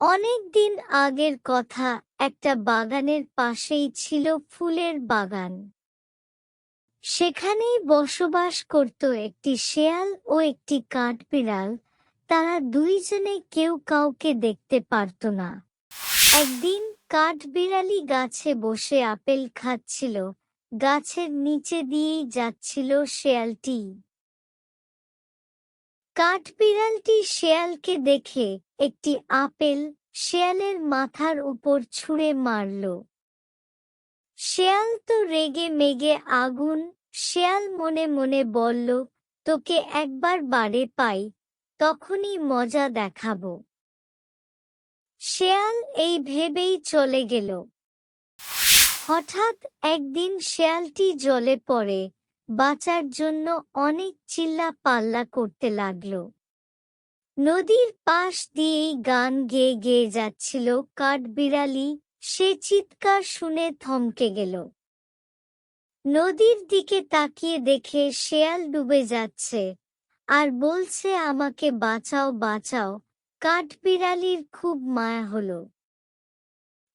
অনেক দিন আগের কথা, একটা বাগানের পাশেই ছিল ফুলের বাগান। সেখানেই বসবাস করত একটি শেয়াল ও একটি কাঠবিড়াল। তারা দুইজনে কেউ কাউকে দেখতে পারত না। একদিন কাঠবিড়ালি গাছে বসে আপেল খাচ্ছিল। গাছের নিচে দিয়েই যাচ্ছিল শেয়ালটি। কাঠবিড়ালটি শেয়ালকে দেখে একটি আপেল শেয়ালের মাথার উপর ছুঁড়ে মারল। শেয়াল তো রেগে মেগে আগুন, শেয়াল মনে মনে বলল, তোকে একবার বারে পাই, তখনই মজা দেখাবো। শেয়াল এই ভেবেই চলে গেল। হঠাৎ একদিন শেয়ালটি জলে পড়ে বাঁচার জন্য অনেক চিল্লা পাল্লা করতে লাগল। নদীর পাশ দিয়েই গান গেয়ে গেয়ে যাচ্ছিল কাঠবিড়ালি সে চিৎকার শুনে থমকে গেল। নদীর দিকে তাকিয়ে দেখে শেয়াল ডুবে যাচ্ছে। আর বলছে, আমাকে বাঁচাও বাঁচাও। কাঠবিড়ালির খুব মায়া হলো।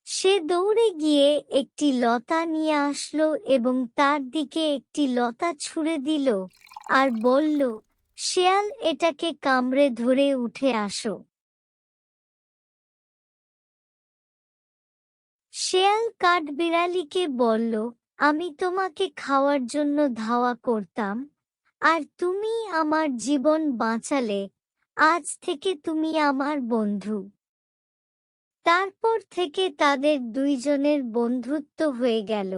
সে দৌড়ে গিয়ে একটি লতা নিয়ে আসলো এবং তার দিকে একটি লতা ছুঁড়ে দিল আর বলল, শেয়াল, এটাকে কামড়ে ধরে উঠে আসো। শেয়াল কাঠবিড়ালিকে বলল, আমি তোমাকে খাওয়ার জন্য ধাওয়া করতাম, আর তুমি আমার জীবন বাঁচালে। আজ থেকে তুমি আমার বন্ধু। তারপর থেকে তাদের দুইজনের বন্ধুত্ব হয়ে গেল।